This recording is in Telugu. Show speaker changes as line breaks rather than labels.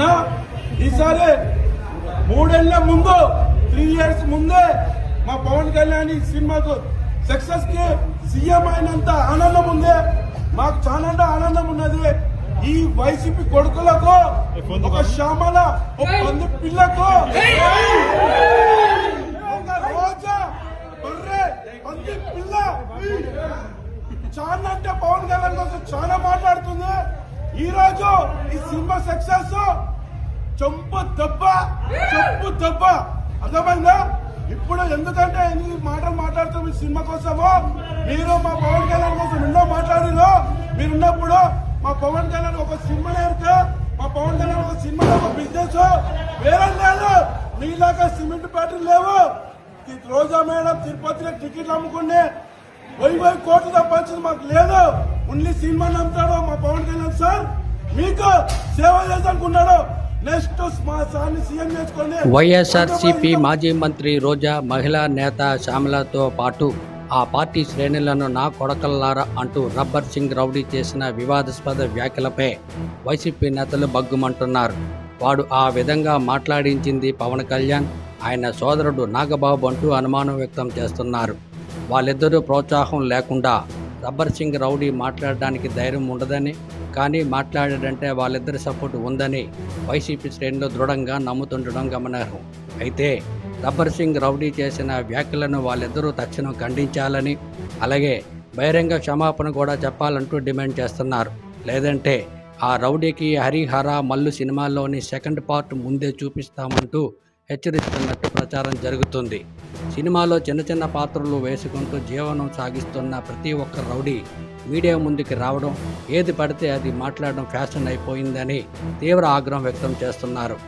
అన్న ఈసారి మూడేళ్ళ ముందు త్రీ ఇయర్స్ ముందే మా పవన్ కళ్యాణ్ ఈ సినిమాకు సక్సెస్కి సీఎం అయినంత ఆనందం ఉంది. మాకు చాలా అంటే ఆనందం ఉన్నది. ఈ వైసీపీ కొడుకులకు ఒక శ్యామల ఒక పంది పిల్లకు రోజా బర్రె పంది పిల్ల. చాలా అంటే పవన్ కళ్యాణ్ కోసం చాలా మాట్లాడుతుంది. ఈ రోజు ఈ సినిమా సక్సెస్ చంపు దెబ్బ చెప్పు దెబ్బ అర్థమైందా? ఇప్పుడు ఎందుకంటే ఈ మాటలు మాట్లాడుతూ మీ సినిమా కోసము మీరు మా పవన్ కళ్యాణ్ కోసం ఎన్నో మాట్లాడారు మీరున్నప్పుడు మా పవన్ కళ్యాణ్ ఒక సినిమా నేర్తే మా పవన్ కళ్యాణ్ ఒక సినిమా ఒక బిజినెస్ వేరే లేదు. మీలాగా సిమెంట్ ప్యాటర్న్ లేవు. రోజా మేడం తిరుపతిలో టికెట్లు అమ్ముకునే వెయ్యి వెయ్యి కోట్లు తప్పించింది మాకు లేదు. ఓన్లీ సినిమా నమ్ముతాడు మా పవన్ కళ్యాణ్ సార్. మీకు సేవ చేసానుకున్నాడు
వైఎస్ఆర్సీపీ మాజీ మంత్రి రోజా మహిళా నేత శ్యామలతో పాటు ఆ పార్టీ శ్రేణులను నా కొడకల్లారా అంటూ రబ్బర్ సింగ్ రౌడీ చేసిన వివాదాస్పద వ్యాఖ్యలపై వైసీపీ నేతలు బగ్గుమంటున్నారు. వాడు ఆ విధంగా మాట్లాడించింది పవన్ కళ్యాణ్ ఆయన సోదరుడు నాగబాబు అంటూ అనుమానం వ్యక్తం చేస్తున్నారు. వాళ్ళిద్దరూ ప్రోత్సాహం లేకుండా రబ్బర్ సింగ్ రౌడీ మాట్లాడడానికి ధైర్యం ఉండదని కానీ మాట్లాడాడంటే వాళ్ళిద్దరి సపోర్ట్ ఉందని వైసీపీ శ్రేణులు దృఢంగా నమ్ముతుండడం గమనార్హం. అయితే రబ్బర్ సింగ్ రౌడీ చేసిన వ్యాఖ్యలను వాళ్ళిద్దరూ తక్షణం ఖండించాలని అలాగే బహిరంగ క్షమాపణ కూడా చెప్పాలంటూ డిమాండ్ చేస్తున్నారు. లేదంటే ఆ రౌడీకి హరిహర మల్లు సినిమాల్లోని సెకండ్ పార్ట్ ముందే చూపిస్తామంటూ హెచ్చరిస్తున్నట్టు ప్రచారం జరుగుతుంది. సినిమాలో చిన్న చిన్న పాత్రలు వేసుకుంటూ జీవనం సాగిస్తున్న ప్రతి ఒక్క రౌడీ మీడియా ముందుకి రావడం ఏది పడితే అది మాట్లాడడం ఫ్యాషన్ అయిపోయిందని తీవ్ర ఆగ్రహం వ్యక్తం చేస్తున్నారు.